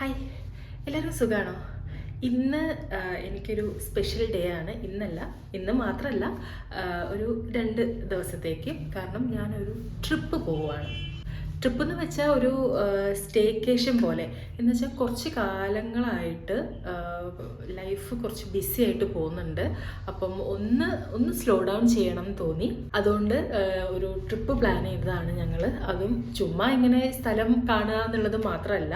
Hi. എല്ലാവരും സുഖമാണോ ഇന്ന് എനിക്കൊരു സ്പെഷ്യൽ ഡേ ആണ്. ഇന്നല്ല ഇന്ന് മാത്രമല്ല ഒരു രണ്ട് ദിവസത്തേക്ക്. കാരണം ഞാനൊരു ട്രിപ്പ് പോവുകയാണ് ട്രിപ്പ് എന്ന് വെച്ചാൽ ഒരു സ്റ്റേക്കേഷൻ പോലെ. എന്ന് വെച്ചാൽ കുറച്ച് കാലങ്ങളായിട്ട് ലൈഫ് കുറച്ച് ബിസി ആയിട്ട് പോകുന്നുണ്ട്. അപ്പം ഒന്ന് ഒന്ന് സ്ലോ ഡൗൺ ചെയ്യണം എന്ന് തോന്നി. അതുകൊണ്ട് ഒരു ട്രിപ്പ് പ്ലാൻ ചെയ്തതാണ് ഞങ്ങൾ അതും ചുമ്മാ ഇങ്ങനെ സ്ഥലം കാണുക എന്നുള്ളത് മാത്രമല്ല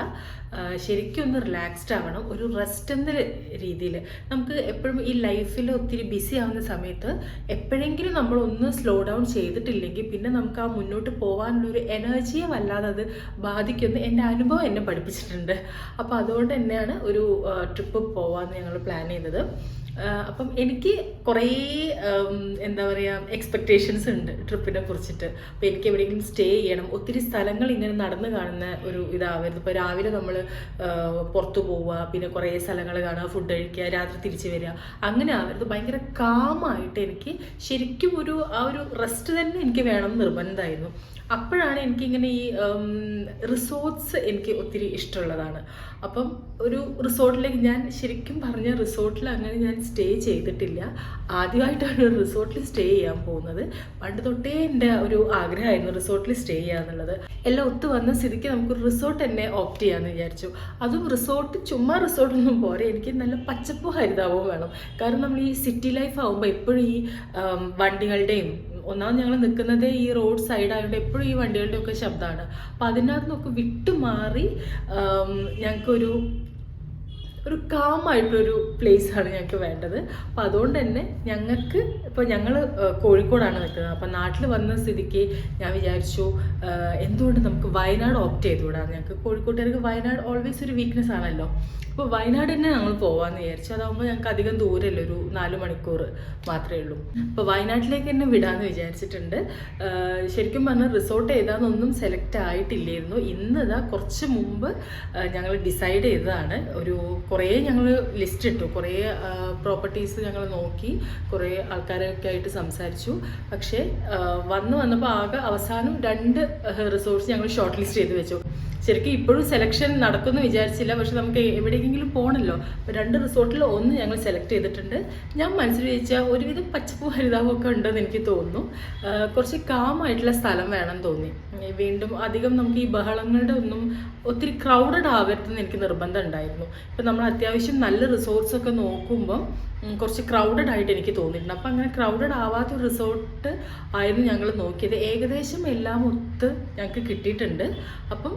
ശരിക്കും ഒന്ന് റിലാക്സ്ഡ് ആവണം. ഒരു റെസ്റ്റ് എന്ന രീതിയിൽ നമുക്ക് എപ്പോഴും ഈ ലൈഫിൽ ഒത്തിരി ബിസി ആവുന്ന സമയത്ത് എപ്പോഴെങ്കിലും നമ്മൾ ഒന്ന് സ്ലോ ഡൗൺ ചെയ്തിട്ടില്ലെങ്കിൽ പിന്നെ നമുക്ക് ആ മുന്നോട്ട് പോകാനുള്ളൊരു എനർജിയെ വല്ലാതെ അത് ബാധിക്കുമെന്ന് എന്റെ അനുഭവം എന്നെ പഠിപ്പിച്ചിട്ടുണ്ട്. അപ്പോൾ അതുകൊണ്ട് തന്നെയാണ് ഒരു ട്രിപ്പ് പോകാമെന്ന് ഞങ്ങൾ പ്ലാൻ ചെയ്തത്. അപ്പം എനിക്ക് കുറേ എന്താ പറയുക എക്സ്പെക്റ്റേഷൻസ് ഉണ്ട് ട്രിപ്പിനെ കുറിച്ചിട്ട്. അപ്പോൾ എനിക്ക് എവിടെയെങ്കിലും സ്റ്റേ ചെയ്യണം. ഒത്തിരി സ്ഥലങ്ങൾ ഇങ്ങനെ നടന്നു കാണുന്ന ഒരു ഇതാവരുത്. ഇപ്പോൾ രാവിലെ നമ്മൾ പുറത്തു പോവുക പിന്നെ കുറേ സ്ഥലങ്ങൾ കാണുക ഫുഡ് കഴിക്കുക രാത്രി തിരിച്ചു വരിക. അങ്ങനെ ആവരുത്. ഭയങ്കര കാമായിട്ട് എനിക്ക് ശരിക്കും ഒരു ആ ഒരു റെസ്റ്റ് തന്നെ എനിക്ക് വേണം നിർബന്ധമായിരുന്നു. അപ്പോഴാണ് എനിക്കിങ്ങനെ ഈ റിസോർട്ട്സ് എനിക്ക് ഒത്തിരി ഇഷ്ടമുള്ളതാണ്. അപ്പം ഒരു റിസോർട്ടിലേക്ക് ഞാൻ ശരിക്കും പറഞ്ഞ റിസോർട്ടിൽ അങ്ങനെ ഞാൻ സ്റ്റേ ചെയ്തിട്ടില്ല. ആദ്യമായിട്ടാണ് ഒരു റിസോർട്ടിൽ സ്റ്റേ ചെയ്യാൻ പോകുന്നത്. പണ്ട് തൊട്ടേ എന്റെ ഒരു ആഗ്രഹമായിരുന്നു റിസോർട്ടിൽ സ്റ്റേ ചെയ്യുക എന്നുള്ളത് എല്ലാം ഒത്തു വന്ന സ്ഥിതിക്ക് നമുക്ക് റിസോർട്ട് തന്നെ ഓപ്റ്റ് ചെയ്യാമെന്ന് വിചാരിച്ചു. അതും റിസോർട്ട് ചുമ്മാ റിസോർട്ടൊന്നും പോരെ. എനിക്ക് നല്ല പച്ചപ്പും ഹരിതാപവും വേണം. കാരണം നമ്മൾ ഈ സിറ്റി ലൈഫ് ആകുമ്പോൾ എപ്പോഴും ഈ വണ്ടികളുടെയും ഒന്നാമത് ഞങ്ങൾ നിൽക്കുന്നത് ഈ റോഡ് സൈഡ് ആയതുകൊണ്ട് എപ്പോഴും ഈ വണ്ടികളുടെ ഒക്കെ ശബ്ദമാണ് അപ്പം അതിനകത്ത് നിന്നൊക്കെ വിട്ടുമാറി ഞങ്ങൾക്കൊരു ഒരു കാമായിട്ടൊരു പ്ലേസ് ആണ് ഞങ്ങൾക്ക് വേണ്ടത്. അപ്പം അതുകൊണ്ട് തന്നെ ഞങ്ങൾക്ക് ഇപ്പോൾ ഞങ്ങൾ കോഴിക്കോടാണ് നിൽക്കുന്നത്. അപ്പം നാട്ടിൽ വന്ന സ്ഥിതിക്ക് ഞാൻ വിചാരിച്ചു എന്തുകൊണ്ട് നമുക്ക് വയനാട് ഓപ്റ്റ് ചെയ്തുകൂടാ? ഞങ്ങൾക്ക് കോഴിക്കോട്ടുകാർക്ക് വയനാട് ഓൾവേസ് ഒരു വീക്ക്നെസ് ആണല്ലോ. അപ്പോൾ വയനാട് തന്നെ ഞങ്ങൾ പോകാമെന്ന് വിചാരിച്ചു. അതാകുമ്പോൾ ഞങ്ങൾക്ക് അധികം ദൂരമല്ല ഒരു നാല് മണിക്കൂർ മാത്രമേ ഉള്ളൂ. അപ്പോൾ വയനാട്ടിലേക്ക് തന്നെ വിടാമെന്ന് വിചാരിച്ചിട്ടുണ്ട്. ശരിക്കും പറഞ്ഞാൽ റിസോർട്ട് ഏതാണെന്നൊന്നും സെലക്ട് ആയിട്ടില്ലായിരുന്നു. ഇന്ന് ഇതാ കുറച്ച് മുമ്പ് ഞങ്ങൾ ഡിസൈഡ് ചെയ്തതാണ്. ഒരു കുറേ ഞങ്ങൾ ലിസ്റ്റ് ഇട്ടു കുറേ പ്രോപ്പർട്ടീസ് ഞങ്ങൾ നോക്കി. കുറേ ആൾക്കാരൊക്കെ ആയിട്ട് സംസാരിച്ചു. പക്ഷേ വന്ന് വന്നപ്പോൾ ആകെ അവസാനം രണ്ട് റിസോർട്ട്സ് ഞങ്ങൾ ഷോർട്ട് ലിസ്റ്റ് ചെയ്ത് വെച്ചു. ശരിക്കും ഇപ്പോഴും സെലക്ഷൻ നടക്കുമെന്ന് വിചാരിച്ചില്ല. പക്ഷെ നമുക്ക് എവിടെയെങ്കിലും പോകണല്ലോ. രണ്ട് റിസോർട്ടിൽ ഒന്ന് ഞങ്ങൾ സെലക്ട് ചെയ്തിട്ടുണ്ട്. ഞാൻ മനസ്സിൽ വെച്ചാൽ ഒരുവിധം പച്ചപ്പും ഹരിതാവും ഒക്കെ ഉണ്ടെന്ന് എനിക്ക് തോന്നുന്നു. കുറച്ച് കാമായിട്ടുള്ള സ്ഥലം വേണം തോന്നി. വീണ്ടും അധികം നമുക്ക് ഈ ബഹളങ്ങളുടെ ഒന്നും ഒത്തിരി ക്രൗഡഡ് ആവരുതെന്ന് എനിക്ക് നിർബന്ധം ഉണ്ടായിരുന്നു. ഇപ്പം നമ്മൾ അത്യാവശ്യം നല്ല റിസോർട്ട്സൊക്കെ നോക്കുമ്പം കുറച്ച് ക്രൗഡഡ് ആയിട്ട് എനിക്ക് തോന്നിയിട്ടുണ്ട്. അപ്പം അങ്ങനെ ക്രൗഡഡ് ആവാത്ത ഒരു റിസോർട്ട് ആയിരുന്നു ഞങ്ങൾ നോക്കിയത്. ഏകദേശം എല്ലാം ഒത്ത് ഞങ്ങൾക്ക് കിട്ടിയിട്ടുണ്ട്. അപ്പം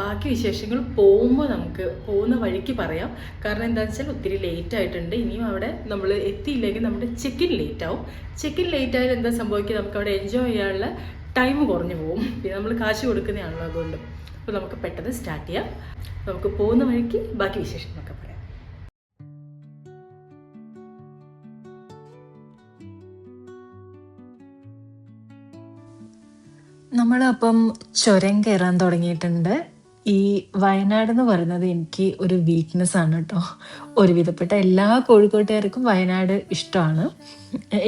ബാക്കി വിശേഷങ്ങൾ പോകുമ്പോൾ നമുക്ക് പോകുന്ന വഴിക്ക് പറയാം. കാരണം എന്താണെന്ന് വെച്ചാൽ ഒത്തിരി ലേറ്റ് ആയിട്ടുണ്ട്. ഇനിയും അവിടെ നമ്മൾ എത്തിയില്ലെങ്കിൽ നമ്മുടെ ചെക്കിൻ ലേറ്റ് ആവും. ചെക്കിൻ ലേറ്റ് ആയാൽ എന്താ സംഭവിക്കുക? നമുക്ക് അവിടെ എൻജോയ് ചെയ്യാനുള്ള ടൈം കുറഞ്ഞു പോകും. പിന്നെ നമ്മൾ കാശ് കൊടുക്കുന്നതാണല്ലോ അതുകൊണ്ട്. അപ്പോൾ നമുക്ക് പെട്ടെന്ന് സ്റ്റാർട്ട് ചെയ്യാം. നമുക്ക് പോകുന്ന വഴിക്ക് ബാക്കി വിശേഷങ്ങളൊക്കെ പറയാം നമ്മളപ്പം ചുരം കയറാൻ തുടങ്ങിയിട്ടുണ്ട്. ഈ വയനാട് എന്ന് പറയുന്നത് എനിക്ക് ഒരു വീക്ക്നെസ് ആണ് കേട്ടോ ഒരുവിധപ്പെട്ട എല്ലാ കോഴിക്കോട്ടുകാർക്കും വയനാട് ഇഷ്ടമാണ്.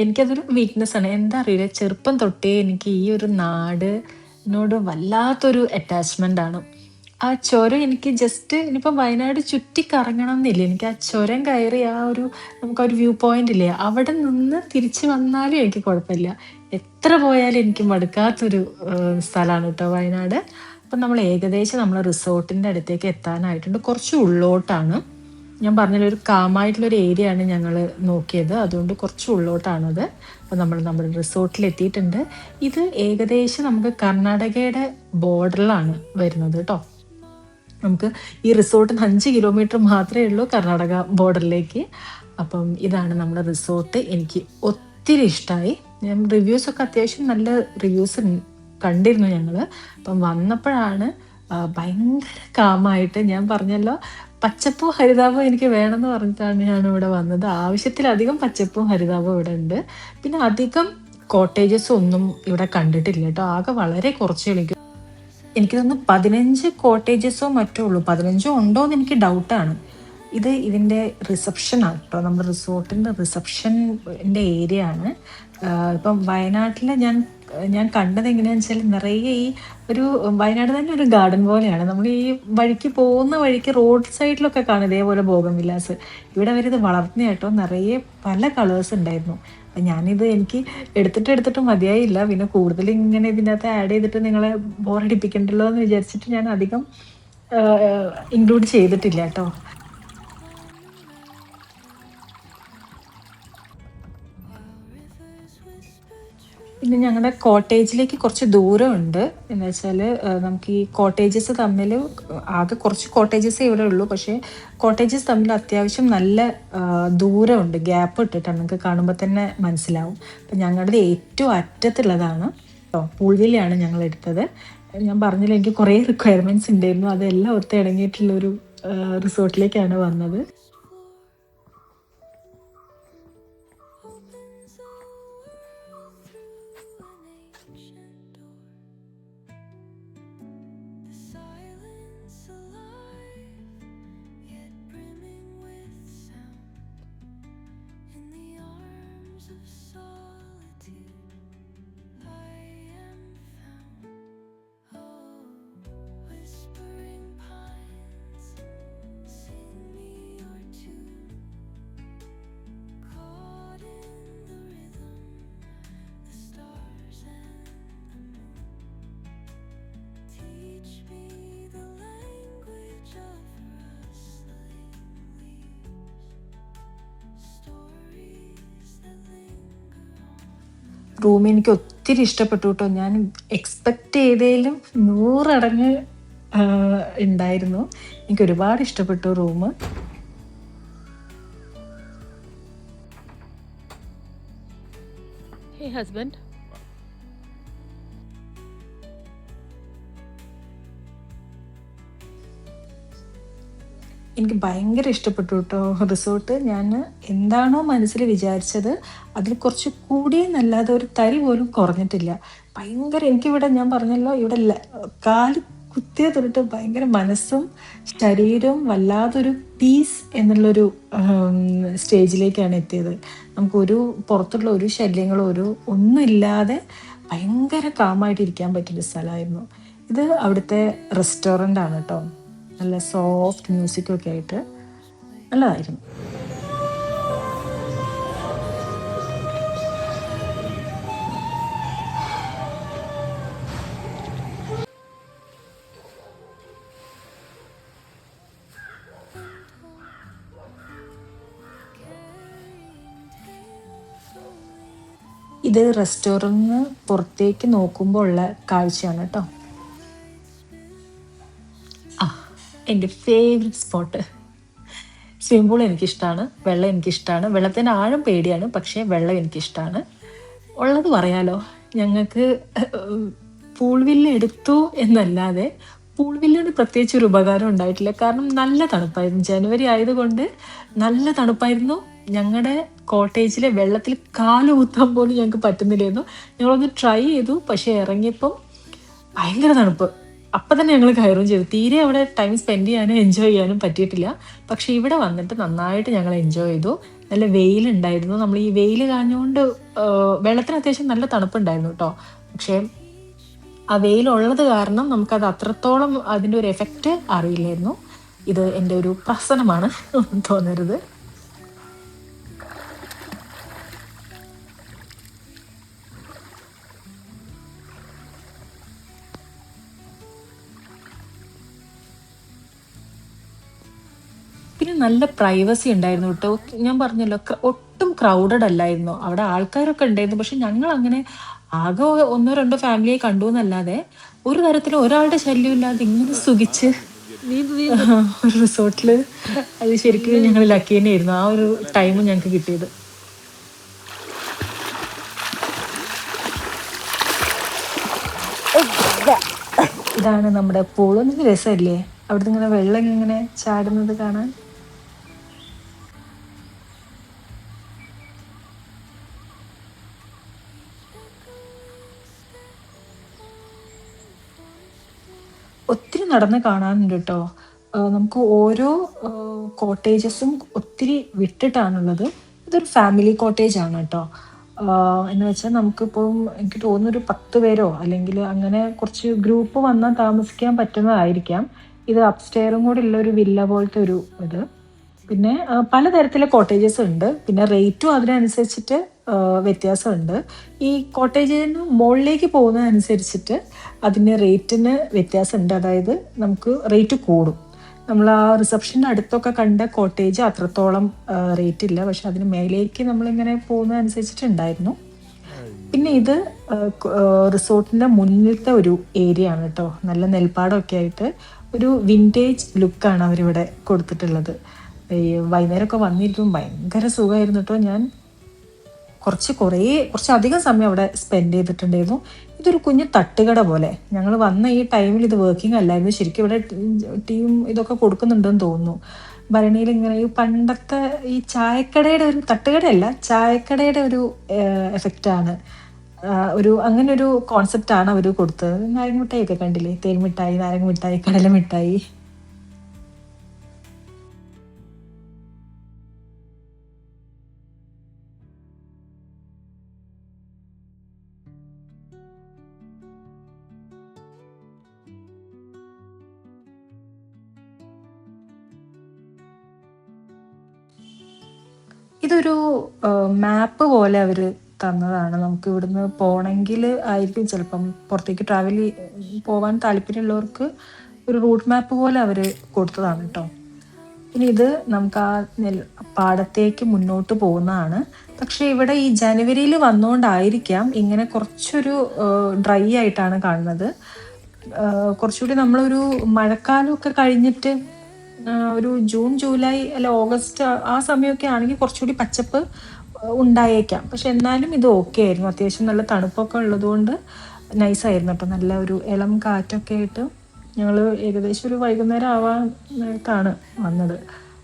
എനിക്കതൊരു വീക്ക്നെസ് ആണ്. എന്താ അറിയില്ല ചെറുപ്പം തൊട്ടേ എനിക്ക് ഈ ഒരു നാടിനോട് വല്ലാത്തൊരു അറ്റാച്ച്മെന്റ് ആണ്. ആ ചുരം എനിക്ക് ജസ്റ്റ് ഇനിയിപ്പം വയനാട് ചുറ്റി കറങ്ങണം എന്നില്ല എനിക്ക് ആ ചുരം കയറി ആ ഒരു നമുക്കൊരു വ്യൂ പോയിന്റ് ഇല്ലേ അവിടെ നിന്ന് തിരിച്ചു വന്നാലും എനിക്ക് കുഴപ്പമില്ല. എത്ര പോയാലും എനിക്ക് മടുക്കാത്തൊരു സ്ഥലമാണ് കേട്ടോ വയനാട്. അപ്പം നമ്മൾ ഏകദേശം നമ്മൾ റിസോർട്ടിന്റെ അടുത്തേക്ക് എത്താനായിട്ടുണ്ട്. കുറച്ച് ഉള്ളോട്ടാണ്. ഞാൻ പറഞ്ഞ ഒരു കാമായിട്ടുള്ളൊരു ഏരിയ ആണ് ഞങ്ങൾ നോക്കിയത്. അതുകൊണ്ട് കുറച്ച് ഉള്ളോട്ടാണത്. അപ്പോൾ നമ്മൾ നമ്മുടെ റിസോർട്ടിൽ എത്തിയിട്ടുണ്ട്. ഇത് ഏകദേശം നമുക്ക് കർണാടകയുടെ ബോർഡറിലാണ് വരുന്നത് കേട്ടോ. നമുക്ക് ഈ റിസോർട്ടിന് അഞ്ച് കിലോമീറ്റർ മാത്രമേ ഉള്ളൂ കർണാടക ബോർഡറിലേക്ക്. അപ്പം ഇതാണ് നമ്മുടെ റിസോർട്ട്. എനിക്ക് ഒത്തിരി ഇഷ്ടമായി ഞാൻ റിവ്യൂസൊക്കെ അത്യാവശ്യം നല്ല റിവ്യൂസ് കണ്ടിരുന്നു ഞങ്ങൾ അപ്പം വന്നപ്പോഴാണ് ഭയങ്കര കാമായിട്ട് ഞാൻ പറഞ്ഞല്ലോ പച്ചപ്പും ഹരിതാപവും എനിക്ക് വേണമെന്ന് പറഞ്ഞിട്ടാണ് ഞാൻ ഇവിടെ വന്നത്. ആവശ്യത്തിലധികം പച്ചപ്പും ഹരിതാപവും ഇവിടെ ഉണ്ട്. പിന്നെ അധികം കോട്ടേജസ് ഒന്നും ഇവിടെ കണ്ടിട്ടില്ല കേട്ടോ. ആകെ വളരെ കുറച്ച് എനിക്ക് എനിക്ക് തോന്നുന്നു പതിനഞ്ച് കോട്ടേജസോ മറ്റോ ഉള്ളൂ. പതിനഞ്ചോ ഉണ്ടോ എന്ന് എനിക്ക് ഡൗട്ടാണ് ഇത് ഇതിന്റെ റിസപ്ഷനാണ് കേട്ടോ. നമ്മുടെ റിസോർട്ടിന്റെ റിസപ്ഷന്റെ ഏരിയ ആണ്. ഇപ്പം വയനാട്ടിൽ ഞാൻ ഞാൻ കണ്ടത് എങ്ങനെയാണെന്ന് വെച്ചാൽ നിറയെ ഈ ഒരു വയനാട് തന്നെ ഒരു ഗാർഡൻ പോലെയാണ്. നമ്മൾ ഈ വഴിക്ക് പോകുന്ന വഴിക്ക് റോഡ് സൈഡിലൊക്കെ കാണും ഇതേപോലെ ഭോഗം വിലാസ് ഇവിടെ അവരിത് വളർത്തുന്ന കേട്ടോ നിറയെ പല കളേഴ്സ് ഉണ്ടായിരുന്നു. അപ്പം ഞാനിത് എനിക്ക് എടുത്തിട്ട് എടുത്തിട്ട് മതിയായില്ല. പിന്നെ കൂടുതൽ ഇങ്ങനെ ഇതിനകത്ത് ആഡ് ചെയ്തിട്ട് നിങ്ങളെ ബോറടിപ്പിക്കണ്ടല്ലോ എന്ന് വിചാരിച്ചിട്ട് ഞാൻ അധികം ഇൻക്ലൂഡ് ചെയ്തിട്ടില്ല കേട്ടോ. പിന്നെ ഞങ്ങളുടെ കോട്ടേജിലേക്ക് കുറച്ച് ദൂരമുണ്ട്. എന്ന് വെച്ചാൽ നമുക്ക് ഈ കോട്ടേജസ് തമ്മിൽ ആകെ കുറച്ച് കോട്ടേജസ് ഇവിടെ ഉള്ളൂ. പക്ഷേ കോട്ടേജസ് തമ്മിൽ അത്യാവശ്യം നല്ല ദൂരം ദൂരമുണ്ട്. ഗ്യാപ്പ് ഇട്ടിട്ടാണ്. നമുക്ക് കാണുമ്പോൾ തന്നെ മനസ്സിലാവും. അപ്പം ഞങ്ങളുടെ ഏറ്റവും അറ്റത്തുള്ളതാണ്. പൂൾവില്ലയാണ് ഞങ്ങൾ എടുത്തത്. ഞാൻ പറഞ്ഞില്ല എനിക്ക് കുറേ റിക്വയർമെന്റ്സ് ഉണ്ടായിരുന്നു. അതെല്ലാം ഒത്തിണങ്ങിയിട്ടുള്ളൊരു റിസോർട്ടിലേക്കാണ് വന്നത്. റൂം എനിക്ക് ഒത്തിരി ഇഷ്ടപ്പെട്ടു കേട്ടോ. ഞാൻ എക്സ്പെക്റ്റ് ചെയ്തേലും നൂറടങ്ങ് ഉണ്ടായിരുന്നു. എനിക്ക് ഒരുപാട് ഇഷ്ടപ്പെട്ടു റൂം. ഹസ്ബൻഡ്. എനിക്ക് ഭയങ്കര ഇഷ്ടപ്പെട്ടു കേട്ടോ റിസോർട്ട്. ഞാൻ എന്താണോ മനസ്സിൽ വിചാരിച്ചത് അതിൽ കുറച്ച് കൂടിയെന്നല്ലാതെ ഒരു തരി പോലും കുറഞ്ഞിട്ടില്ല. ഭയങ്കര എനിക്കിവിടെ ഞാൻ പറഞ്ഞല്ലോ ഇവിടെ കാൽ കുത്തിയ തൊട്ടിട്ട് ഭയങ്കര മനസ്സും ശരീരവും വല്ലാതൊരു പീസ് എന്നുള്ളൊരു സ്റ്റേജിലേക്കാണ് എത്തിയത്. നമുക്കൊരു പുറത്തുള്ള ഒരു ശല്യങ്ങളോ ഒരു ഒന്നുമില്ലാതെ ഭയങ്കര കാമായിട്ട് ഇരിക്കാൻ പറ്റിയൊരു സ്ഥലമായിരുന്നു. ഇത് അവിടുത്തെ റെസ്റ്റോറന്റ് ആണ് കേട്ടോ നല്ല സോഫ്റ്റ് മ്യൂസിക്കൊക്കെ ആയിട്ട് നല്ലതായിരുന്നു. ഇത് റെസ്റ്റോറന്റിന് പുറത്തേക്ക് നോക്കുമ്പോൾ ഉള്ള കാഴ്ചയാണ് കേട്ടോ എന്റെ ഫേവറേറ്റ് സ്പോട്ട് സ്വിമ്മിംഗ് പൂൾ എനിക്കിഷ്ടമാണ് വെള്ളം എനിക്കിഷ്ടമാണ് വെള്ളത്തിന്റെ ആഴം പേടിയാണ് പക്ഷേ വെള്ളം എനിക്കിഷ്ടമാണ് ഉള്ളത് പറയാലോ ഞങ്ങൾക്ക് പൂൾ വില്ല എടുത്തു എന്നല്ലാതെ പൂൾ വില്ലിന് പ്രത്യേകിച്ച് ഒരു ഉപകാരം ഉണ്ടായിട്ടില്ല. കാരണം നല്ല തണുപ്പായിരുന്നു. ജനുവരി ആയതുകൊണ്ട് നല്ല തണുപ്പായിരുന്നു. ഞങ്ങളുടെ കോട്ടേജിലെ വെള്ളത്തിൽ കാൽ കുത്താൻ പോലും ഞങ്ങൾക്ക് പറ്റുന്നില്ലായിരുന്നു. ഞങ്ങളൊന്ന് ട്രൈ ചെയ്തു പക്ഷേ ഇറങ്ങിയപ്പം ഭയങ്കര തണുപ്പ്. അപ്പം തന്നെ ഞങ്ങൾ കയറുകയും ചെയ്തു. തീരെ അവിടെ ടൈം സ്പെൻഡ് ചെയ്യാനും എൻജോയ് ചെയ്യാനും പറ്റിയിട്ടില്ല. പക്ഷേ ഇവിടെ വന്നിട്ട് നന്നായിട്ട് ഞങ്ങൾ എൻജോയ് ചെയ്തു. നല്ല വെയിലുണ്ടായിരുന്നു. നമ്മൾ ഈ വെയിൽ കാഞ്ഞുകൊണ്ട് വെള്ളത്തിന് അത്യാവശ്യം നല്ല തണുപ്പുണ്ടായിരുന്നു കേട്ടോ പക്ഷേ ആ വെയിലുള്ളത് കാരണം നമുക്കത് അത്രത്തോളം അതിന്റെ ഒരു എഫക്റ്റ് അറിയില്ലായിരുന്നു. ഇത് എന്റെ ഒരു പ്രസനമാണ് തോന്നരുത്. നല്ല പ്രൈവസി ഉണ്ടായിരുന്നു കേട്ടോ. ഞാൻ പറഞ്ഞല്ലോ ഒട്ടും ക്രൗഡഡ് അല്ലായിരുന്നു. അവിടെ ആൾക്കാരൊക്കെ ഉണ്ടായിരുന്നു. പക്ഷെ ഞങ്ങൾ അങ്ങനെ ആകെ ഒന്നോ രണ്ടോ ഫാമിലിയെ കണ്ടു എന്നല്ലാതെ ഒരു തരത്തിലും ഒരാളുടെ ശല്യം ഇല്ലാതെ ഇങ്ങനെ സുഖിച്ച് ഒരു റിസോർട്ടിൽ അത് ശരിക്കും ഞങ്ങൾ ലക്കി തന്നെയായിരുന്നു. ആ ഒരു ടൈം ഞങ്ങൾക്ക് കിട്ടിയത്. ഇതാണ് നമ്മുടെ പൂളൊന്നും രസമല്ലേ? അവിടുന്ന് ഇങ്ങനെ വെള്ളം ഇങ്ങനെ ചാടുന്നത് കാണാൻ. നടന്ന് കാണാനുണ്ട് കേട്ടോ നമുക്ക് ഓരോ കോട്ടേജസും ഒത്തിരി വിട്ടിട്ടാണുള്ളത്. ഇതൊരു ഫാമിലി കോട്ടേജ് ആണ് കേട്ടോ എന്ന് വെച്ചാൽ നമുക്കിപ്പം എനിക്ക് തോന്നുന്നു ഒരു പത്ത് പേരോ അല്ലെങ്കിൽ അങ്ങനെ കുറച്ച് ഗ്രൂപ്പ് വന്നാൽ താമസിക്കാൻ പറ്റുന്നതായിരിക്കാം. ഇത് അപ്സ്റ്റെയറും കൂടി ഉള്ള ഒരു വില്ല പോലത്തെ ഒരു ഇത്. പിന്നെ പലതരത്തിലെ കോട്ടേജസ് ഉണ്ട്. പിന്നെ റേറ്റും അതിനനുസരിച്ചിട്ട് വ്യത്യാസമുണ്ട്. ഈ കോട്ടേജിന് മുകളിലേക്ക് പോകുന്നതനുസരിച്ചിട്ട് അതിന്റെ റേറ്റിന് വ്യത്യാസമുണ്ട്. അതായത് നമുക്ക് റേറ്റ് കൂടും. നമ്മൾ ആ റിസപ്ഷന്റെ അടുത്തൊക്കെ കണ്ട കോട്ടേജ് അത്രത്തോളം റേറ്റ് ഇല്ല പക്ഷെ അതിന് മേലേക്ക് നമ്മളിങ്ങനെ പോകുന്നതനുസരിച്ചിട്ടുണ്ടായിരുന്നു. പിന്നെ ഇത് റിസോർട്ടിന്റെ മുന്നിലത്തെ ഒരു ഏരിയ ആണ് കേട്ടോ. നല്ല നെൽപ്പാടമൊക്കെ ആയിട്ട് ഒരു വിന്റേജ് ലുക്കാണ് അവരിവിടെ കൊടുത്തിട്ടുള്ളത്. വൈകുന്നേരമൊക്കെ വന്നിരിക്കും ഭയങ്കര സുഖമായിരുന്നു കേട്ടോ. ഞാൻ കുറച്ച് കുറേ കുറച്ചധികം സമയം അവിടെ സ്പെൻഡ് ചെയ്തിട്ടുണ്ടായിരുന്നു. ഇതൊരു കുഞ്ഞു തട്ടുകട പോലെ. ഞങ്ങൾ വന്ന ഈ ടൈമിൽ ഇത് വർക്കിംഗ് അല്ലായിരുന്നു. ശരിക്കും ഇവിടെ ടീം ഇതൊക്കെ കൊടുക്കുന്നുണ്ടെന്ന് തോന്നുന്നു. ഭരണിയിൽ ഇങ്ങനെ ഈ പണ്ടത്തെ ഈ ചായക്കടയുടെ ഒരു തട്ടുകടയല്ല ചായക്കടയുടെ ഒരു എഫക്റ്റാണ് ഒരു അങ്ങനെ ഒരു കോൺസെപ്റ്റാണ് അവർ കൊടുത്തത്. നാരങ്ങ മിഠായി ഒക്കെ കണ്ടില്ലേ? തേൻ മിഠായി നാരങ്ങ മിഠായി കടല മിഠായി. ഇതൊരു മാപ്പ് പോലെ അവർ തന്നതാണ്. നമുക്ക് ഇവിടുന്ന് പോണെങ്കിൽ ആയിരിക്കും ചിലപ്പം പുറത്തേക്ക് ട്രാവൽ പോകാൻ താല്പര്യമുള്ളവർക്ക് ഒരു റൂട്ട് മാപ്പ് പോലെ അവർ കൊടുത്തതാണ് കേട്ടോ പിന്നെ ഇത് നമുക്ക് ആ നെൽ പാടത്തേക്ക് മുന്നോട്ട് പോകുന്നതാണ്. പക്ഷെ ഇവിടെ ഈ ജനുവരിയിൽ വന്നുകൊണ്ടായിരിക്കാം ഇങ്ങനെ കുറച്ചൊരു ഡ്രൈ ആയിട്ടാണ് കാണുന്നത്. കുറച്ചുകൂടി നമ്മളൊരു മഴക്കാലമൊക്കെ കഴിഞ്ഞിട്ട് ഒരു ജൂൺ ജൂലൈ അല്ല ഓഗസ്റ്റ് ആ- സമയമൊക്കെ ആണെങ്കിൽ കുറച്ചുകൂടി പച്ചപ്പ് ഉണ്ടായേക്കാം. പക്ഷെ എന്നാലും ഇത് ഓക്കെ ആയിരുന്നു. അത്യാവശ്യം നല്ല തണുപ്പൊക്കെ ഉള്ളതുകൊണ്ട് നൈസായിരുന്നു കേട്ടോ നല്ല ഒരു ഇളം കാറ്റൊക്കെ ആയിട്ട് ഞങ്ങൾ ഏകദേശം ഒരു വൈകുന്നേരം ആവാനായിട്ടാണ് വന്നത്.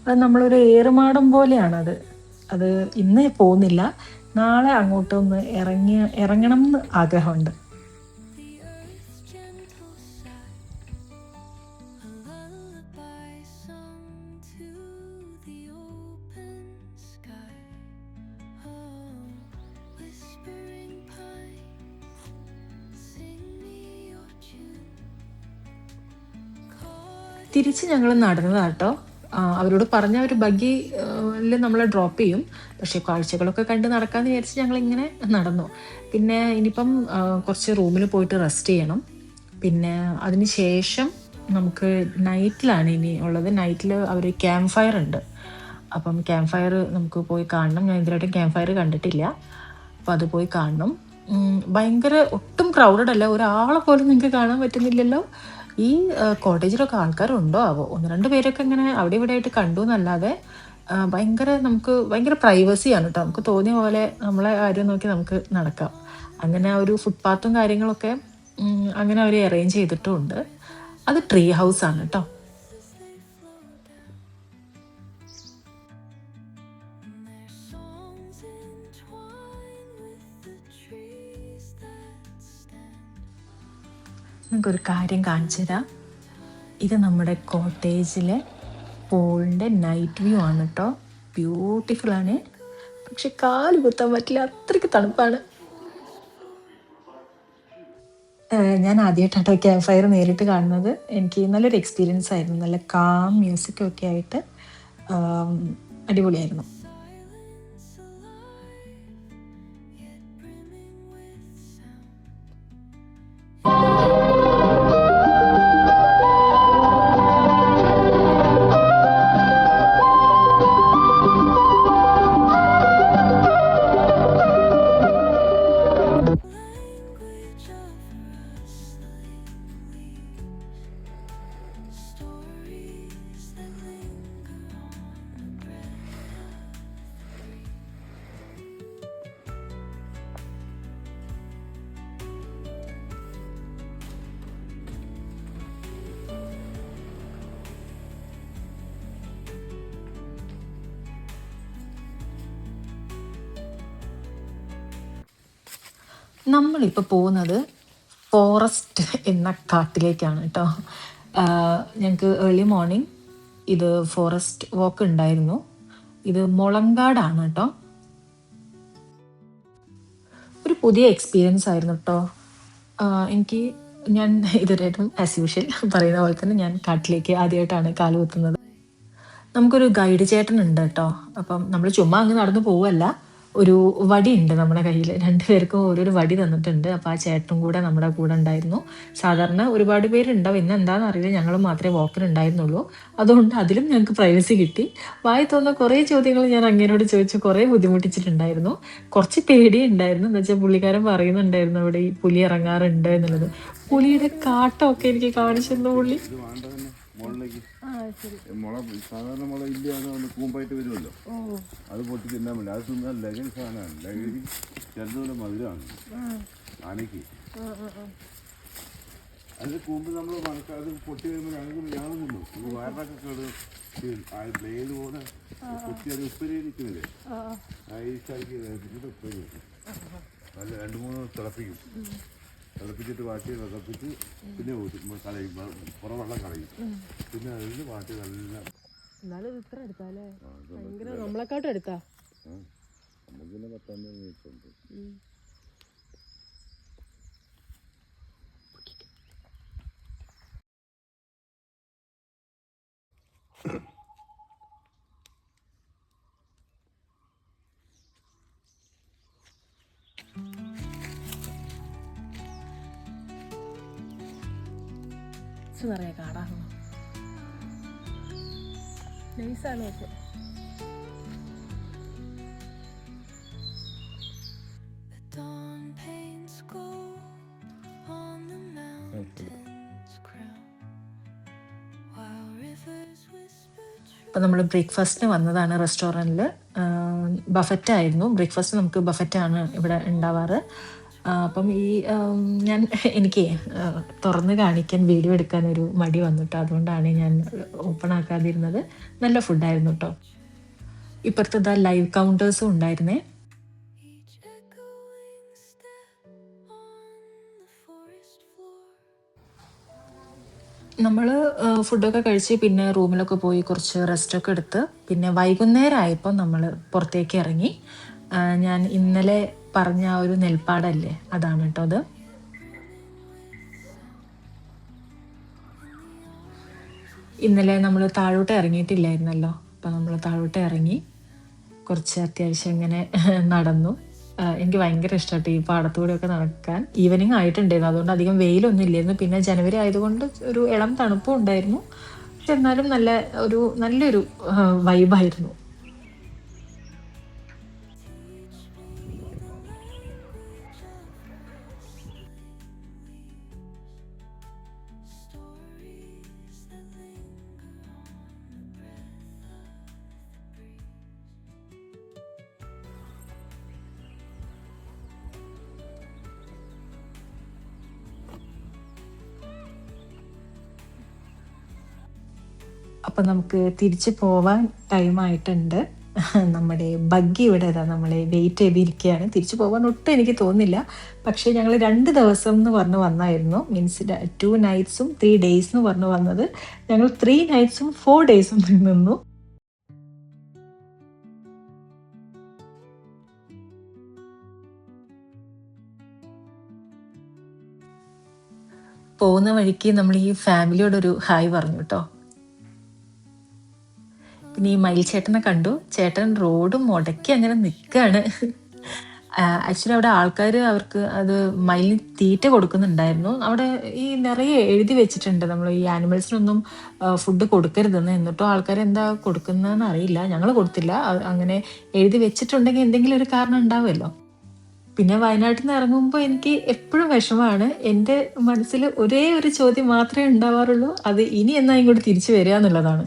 അത് നമ്മളൊരു ഏറുമാടം പോലെയാണ് അത്. അത് ഇന്ന് പോകുന്നില്ല നാളെ അങ്ങോട്ടൊന്ന് ഇറങ്ങി ഇറങ്ങണം എന്ന് ആഗ്രഹമുണ്ട്. തിരിച്ച് ഞങ്ങൾ നടന്നതാട്ടോ. അവരോട് പറഞ്ഞ ഒരു ബഗ്ഗിയിൽ നമ്മളെ ഡ്രോപ്പ് ചെയ്യും. പക്ഷേ കാഴ്ചകളൊക്കെ കണ്ട് നടക്കാമെന്ന് വിചാരിച്ച് ഞങ്ങൾ ഇങ്ങനെ നടന്നു. പിന്നെ ഇനിയിപ്പം കുറച്ച് റൂമിൽ പോയിട്ട് റെസ്റ്റ് ചെയ്യണം. പിന്നെ അതിന് ശേഷം നമുക്ക് നൈറ്റിലാണ് ഇനി ഉള്ളത്. നൈറ്റിൽ അവർ ക്യാമ്പ് ഫയർ ഉണ്ട്. അപ്പം ക്യാമ്പ് ഫയർ നമുക്ക് പോയി കാണണം. ഞാൻ ഇതിലായിട്ടും ക്യാമ്പ് ഫയർ കണ്ടിട്ടില്ല. അപ്പം അത് പോയി കാണണം. ഭയങ്കര ഒട്ടും ക്രൗഡഡ് അല്ല. ഒരാളെ പോലും നിങ്ങൾക്ക് കാണാൻ പറ്റുന്നില്ലല്ലോ. ഈ കോട്ടേജിലൊക്കെ ആൾക്കാരുണ്ടോ? ആവോ ഒന്ന് രണ്ട് പേരൊക്കെ ഇങ്ങനെ അവിടെ ഇവിടെ ആയിട്ട് കണ്ടു എന്നല്ലാതെ ഭയങ്കര നമുക്ക് ഭയങ്കര പ്രൈവസിയാണ് കേട്ടോ നമുക്ക് തോന്നിയ പോലെ നമ്മളെ കാര്യം നോക്കി നമുക്ക് നടക്കാം. അങ്ങനെ ആ ഒരു ഫുട്പാത്തും കാര്യങ്ങളൊക്കെ അങ്ങനെ അവർ അറേഞ്ച് ചെയ്തിട്ടുമുണ്ട് അത് ട്രീ ആണ് കേട്ടോ നിങ്ങൾക്കൊരു കാര്യം കാണിച്ചു തരാം. ഇത് നമ്മുടെ കോട്ടേജിലെ പൂളിന്റെ നൈറ്റ് വ്യൂ ആണ് കേട്ടോ ബ്യൂട്ടിഫുൾ ആണ്. പക്ഷെ കാൽ കുത്താൻ പറ്റില്ല അത്രയ്ക്ക് തണുപ്പാണ്. ഞാൻ ആദ്യമായിട്ടാണ് ക്യാമ്പ് ഫയർ നേരിട്ട് കാണുന്നത്. എനിക്ക് നല്ലൊരു എക്സ്പീരിയൻസ് ആയിരുന്നു. നല്ല കാം മ്യൂസിക്കൊക്കെ ആയിട്ട് അടിപൊളിയായിരുന്നു. നമ്മളിപ്പോൾ പോകുന്നത് ഫോറസ്റ്റ് എന്ന കാട്ടിലേക്കാണ് കേട്ടോ. ഞങ്ങൾക്ക് ഏർലി മോർണിംഗ് ഇത് ഫോറസ്റ്റ് വോക്ക് ഉണ്ടായിരുന്നു. ഇത് മുളങ്കാടാണ് കേട്ടോ. ഒരു പുതിയ എക്സ്പീരിയൻസ് ആയിരുന്നു കേട്ടോ. എനിക്ക് ഞാൻ ഇതുവരെയായിട്ടും ആസ് യൂഷ്വൽ പറയുന്ന പോലെ തന്നെ ഞാൻ കാട്ടിലേക്ക് ആദ്യമായിട്ടാണ് കാലുകുത്തുന്നത് നമുക്കൊരു ഗൈഡ് ചേട്ടൻ ഉണ്ട് കേട്ടോ. അപ്പം നമ്മൾ ചുമ്മാ അങ്ങ് നടന്നു പോവല്ല. ഒരു വടി ഉണ്ട് നമ്മുടെ കയ്യിൽ രണ്ടുപേർക്കും ഓരോരു വടി തന്നിട്ടുണ്ട്. അപ്പോൾ ആ ചേട്ടനും കൂടെ നമ്മുടെ കൂടെ ഉണ്ടായിരുന്നു. സാധാരണ ഒരുപാട് പേരുണ്ടാവും. ഇന്ന് എന്താണെന്ന് അറിയില്ല. ഞങ്ങൾ മാത്രമേ വാക്കിനുണ്ടായിരുന്നുള്ളൂ. അതുകൊണ്ട് അതിലും ഞങ്ങൾക്ക് പ്രൈവസി കിട്ടി. വായി തോന്ന കുറേ ചോദ്യങ്ങൾ ഞാൻ അങ്ങനോട് ചോദിച്ചു. കുറേ ബുദ്ധിമുട്ടിച്ചിട്ടുണ്ടായിരുന്നു. കുറച്ച് പേടിയുണ്ടായിരുന്നു. എന്ന് വെച്ചാൽ പുള്ളിക്കാരൻ പറയുന്നുണ്ടായിരുന്നു അവിടെ ഈ പുലി ഇറങ്ങാറുണ്ട് എന്നുള്ളത്. പുലിയുടെ കാട്ടമൊക്കെ എനിക്ക് കാണിച്ചു തന്നു പുള്ളി മുള സാധാരണ മുള ഇല്ല ഒന്ന് കൂമ്പായിട്ട് വരുമല്ലോ. അത് പൊട്ടി തിന്നാൻ വേണ്ടി അത് തിന്നാൽ ലഹരി സാധനമാണ്. ലഹരി ചിലതുപോലെ മധുരമാണ്. ആനയ്ക്ക്. കൂമ്പ് നമ്മൾ മണക്ക അത് പൊട്ടി വരുമ്പോൾ ഞങ്ങൾക്ക് കേട് ആ ബ്ലേഡ് പോലെ കുത്തി അത് ഉപ്പരി നിൽക്കുന്നില്ലേ ഐസാക്കി ഉപ്പരി നല്ല രണ്ട് മൂന്ന് തിളപ്പിക്കും. തിളപ്പിച്ചിട്ട് വാട്ടി തിളപ്പിച്ച് പിന്നെ ഊറ്റും. കളയും. വെള്ളം കളയും. പിന്നെ അതിൽ വാട്ടി നല്ല എന്നാലും ഇത് ഇത്ര എടുത്താലേ ഭയങ്കര നമ്മളെക്കാട്ടും എടുത്താ? നമുക്കിന്നെ പത്താം crown, നിറയെ rivers whisper truth. അപ്പം നമ്മൾ ബ്രേക്ക്ഫാസ്റ്റിന് വന്നതാണ് റെസ്റ്റോറന്റിൽ ബഫറ്റ് ആയിരുന്നു ബ്രേക്ക്ഫാസ്റ്റ് നമുക്ക് ബഫറ്റാണ് ഇവിടെ ഉണ്ടാവാറ്. അപ്പം ഈ ഞാൻ എനിക്ക് തുറന്ന് കാണിക്കാൻ വീഡിയോ എടുക്കാൻ ഒരു മടി വന്നിട്ടോ. അതുകൊണ്ടാണ് ഞാൻ ഓപ്പൺ ആക്കാതിരുന്നത്. നല്ല ഫുഡായിരുന്നു കേട്ടോ ഇപ്പുറത്തത് ലൈവ് കൗണ്ടേഴ്സും ഉണ്ടായിരുന്നേ. നമ്മൾ ഫുഡൊക്കെ കഴിച്ച് പിന്നെ റൂമിലൊക്കെ പോയി കുറച്ച് റെസ്റ്റൊക്കെ എടുത്ത് പിന്നെ വൈകുന്നേരം ആയപ്പോൾ നമ്മൾ പുറത്തേക്ക് ഇറങ്ങി. ഞാൻ ഇന്നലെ പറഞ്ഞ ആ ഒരു നെൽപ്പാടല്ലേ? അതാണ് കേട്ടോ അത്. ഇന്നലെ നമ്മൾ താഴോട്ട് ഇറങ്ങിയിട്ടില്ലായിരുന്നല്ലോ? അപ്പം നമ്മൾ താഴോട്ട് ഇറങ്ങി കുറച്ച് അത്യാവശ്യം ഇങ്ങനെ നടന്നു. എനിക്ക് ഭയങ്കര ഇഷ്ടമായിട്ട് ഈ പാടത്തൂടെയൊക്കെ നടക്കാൻ. ഈവനിങ് ആയിട്ടുണ്ടായിരുന്നു. അതുകൊണ്ട് അധികം വെയിലൊന്നും ഇല്ലായിരുന്നു. പിന്നെ ജനുവരി ആയതുകൊണ്ട് ഒരു ഇളം തണുപ്പും ഉണ്ടായിരുന്നു. പക്ഷെ എന്നാലും നല്ല ഒരു നല്ലൊരു വൈബായിരുന്നു അപ്പം നമുക്ക് തിരിച്ചു പോവാൻ ടൈമായിട്ടുണ്ട് നമ്മുടെ ബഗ്ഗി ഇവിടെ നമ്മളെ വെയിറ്റ് ചെയ്തിരിക്കുകയാണ്. തിരിച്ചു പോകാൻ ഒട്ടും എനിക്ക് തോന്നുന്നില്ല. പക്ഷേ ഞങ്ങൾ രണ്ട് ദിവസം എന്ന് പറഞ്ഞ് വന്നായിരുന്നു. മീൻസ് ടു നൈറ്റ്സും ത്രീ ഡേയ്സ് എന്ന് പറഞ്ഞ് വന്നത്. ഞങ്ങൾ ത്രീ നൈറ്റ്സും ഫോർ ഡേയ്സും നിന്നു. പോകുന്ന വഴിക്ക് നമ്മൾ ഈ ഫാമിലിയോടൊരു ഹായ് പറഞ്ഞു കേട്ടോ പിന്നെ ഈ മയിൽച്ചേട്ടനെ കണ്ടു? ചേട്ടൻ റോഡ് മുടക്കി അങ്ങനെ നിൽക്കുകയാണ് ആക്ച്വലി അവിടെ ആൾക്കാർ അവർക്ക് അത് മയിലിന് തീറ്റ കൊടുക്കുന്നുണ്ടായിരുന്നു. അവിടെ ഈ നിറയെ എഴുതി വെച്ചിട്ടുണ്ട് നമ്മൾ ഈ ആനിമൽസിനൊന്നും ഫുഡ് കൊടുക്കരുതെന്ന്. എന്നിട്ടും ആൾക്കാർ എന്താ കൊടുക്കുന്നതെന്ന് അറിയില്ല. ഞങ്ങൾ കൊടുത്തില്ല. അങ്ങനെ എഴുതി വെച്ചിട്ടുണ്ടെങ്കിൽ എന്തെങ്കിലും ഒരു കാരണം ഉണ്ടാവുമല്ലോ. പിന്നെ വയനാട്ടിൽ നിന്ന് ഇറങ്ങുമ്പോൾ എനിക്ക് എപ്പോഴും വിഷമമാണ്. എന്റെ മനസ്സിൽ ഒരേ ഒരു ചോദ്യം മാത്രമേ ഉണ്ടാവാറുള്ളൂ. അത് ഇനി എന്നാ ഇങ്ങോട്ട് തിരിച്ചു വരിക എന്നുള്ളതാണ്.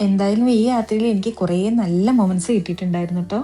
എന്തായാലും ഈ യാത്രയിൽ എനിക്ക് കുറേ നല്ല മൊമെന്റ്സ് കിട്ടിയിട്ടുണ്ടായിരുന്നു കേട്ടോ